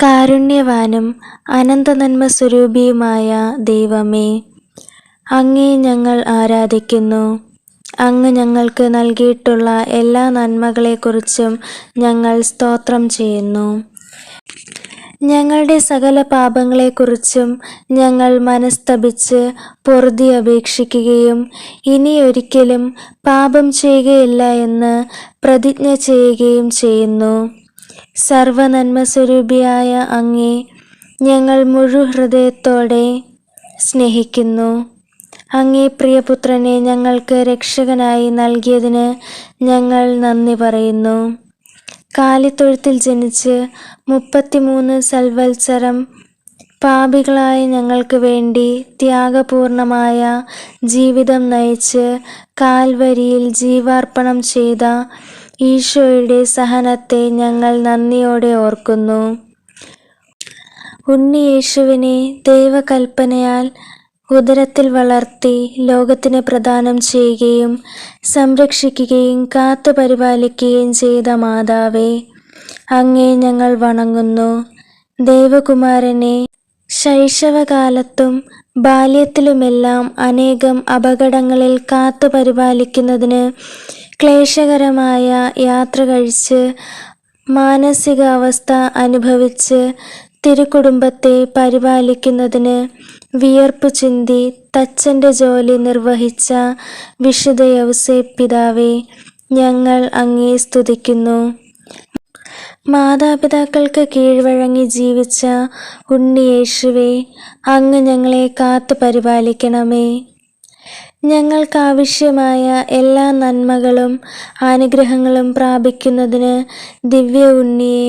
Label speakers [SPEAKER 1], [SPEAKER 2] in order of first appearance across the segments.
[SPEAKER 1] കാരുണ്യവാനും അനന്തനന്മ സ്വരൂപിയുമായ ദൈവമേ അങ്ങേ ഞങ്ങൾ ആരാധിക്കുന്നു. അങ്ങ് ഞങ്ങൾക്ക് നൽകിയിട്ടുള്ള എല്ലാ നന്മകളെക്കുറിച്ചും ഞങ്ങൾ സ്തോത്രം ചെയ്യുന്നു. ഞങ്ങളുടെ സകല പാപങ്ങളെക്കുറിച്ചും ഞങ്ങൾ മനസ്തപിച്ച് പൊറുതി അപേക്ഷിക്കുകയും ഇനിയൊരിക്കലും പാപം ചെയ്യുകയില്ല എന്ന് പ്രതിജ്ഞ ചെയ്യുകയും ചെയ്യുന്നു. സർവനന്മ സ്വരൂപിയായ അങ്ങേ ഞങ്ങൾ മുഴുഹൃദയത്തോടെ സ്നേഹിക്കുന്നു. അങ്ങേ പ്രിയപുത്രനെ ഞങ്ങൾക്ക് രക്ഷകനായി നൽകിയതിന് ഞങ്ങൾ നന്ദി പറയുന്നു. കാലിത്തൊഴുത്തിൽ ജനിച്ച് മുപ്പത്തിമൂന്ന് സൽവത്സരം പാപികളായ ഞങ്ങൾക്ക് വേണ്ടി ത്യാഗപൂർണമായ ജീവിതം നയിച്ച് കാൽവരിയിൽ ജീവാർപ്പണം ചെയ്ത ഈശോയുടെ സഹനത്തെ ഞങ്ങൾ നന്ദിയോടെ ഓർക്കുന്നു. ഉണ്ണി യേശുവിനെ ദൈവകൽപ്പനയാൽ ഉദരത്തിൽ വളർത്തി ലോകത്തിന് പ്രദാനം ചെയ്യുകയും സംരക്ഷിക്കുകയും കാത്തു പരിപാലിക്കുകയും ചെയ്ത മാതാവേ അങ്ങേ ഞങ്ങൾ വണങ്ങുന്നു. ദേവകുമാരനെ ശൈശവകാലത്തും ബാല്യത്തിലുമെല്ലാം അനേകം അപകടങ്ങളിൽ കാത്തു പരിപാലിക്കുന്നതിന് ക്ലേശകരമായ യാത്ര കഴിച്ച് മാനസികാവസ്ഥ അനുഭവിച്ച് തിരുക്കുടുംബത്തെ പരിപാലിക്കുന്നതിന് വിയർപ്പ് ചിന്തി തച്ചന്റെ ജോലി നിർവഹിച്ച വിശുദ്ധ യൗസേ പിതാവേ ഞങ്ങൾ അങ്ങേ സ്തുതിക്കുന്നു. മാതാപിതാക്കൾക്ക് കീഴ്വഴങ്ങി ജീവിച്ച ഉണ്ണിയേശുവേ അങ്ങ് ഞങ്ങളെ കാത്തു പരിപാലിക്കണമേ. ഞങ്ങൾക്കാവശ്യമായ എല്ലാ നന്മകളും അനുഗ്രഹങ്ങളും പ്രാപിക്കുന്നതിന് ദിവ്യ ഉണ്ണിയെ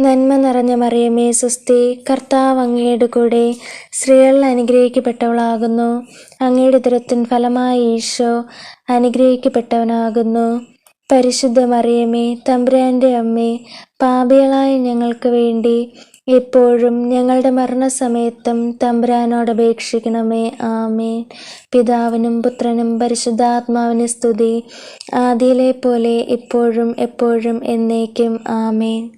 [SPEAKER 1] നന്മ നിറഞ്ഞ മറിയമേ സുസ്തി കർത്താവ് അങ്ങയുടെ കൂടെ സ്ത്രീകളിൽ അനുഗ്രഹിക്കപ്പെട്ടവളാകുന്നു. അങ്ങയുടെ ദുരത്തിൻ ഫലമായി ഈശോ അനുഗ്രഹിക്കപ്പെട്ടവനാകുന്നു. പരിശുദ്ധ മറിയമേ തമ്പുരാന്റെ അമ്മേ പാപികളായ ഞങ്ങൾക്ക് വേണ്ടി എപ്പോഴും ഞങ്ങളുടെ മരണസമയത്തും തമ്പുരാനോട് അപേക്ഷിക്കണമേ. ആമേൻ. പിതാവിനും പുത്രനും പരിശുദ്ധാത്മാവിന് സ്തുതി. ആദിയിലെ പോലെ ഇപ്പോഴും എപ്പോഴും എന്നേക്കും. ആമേൻ.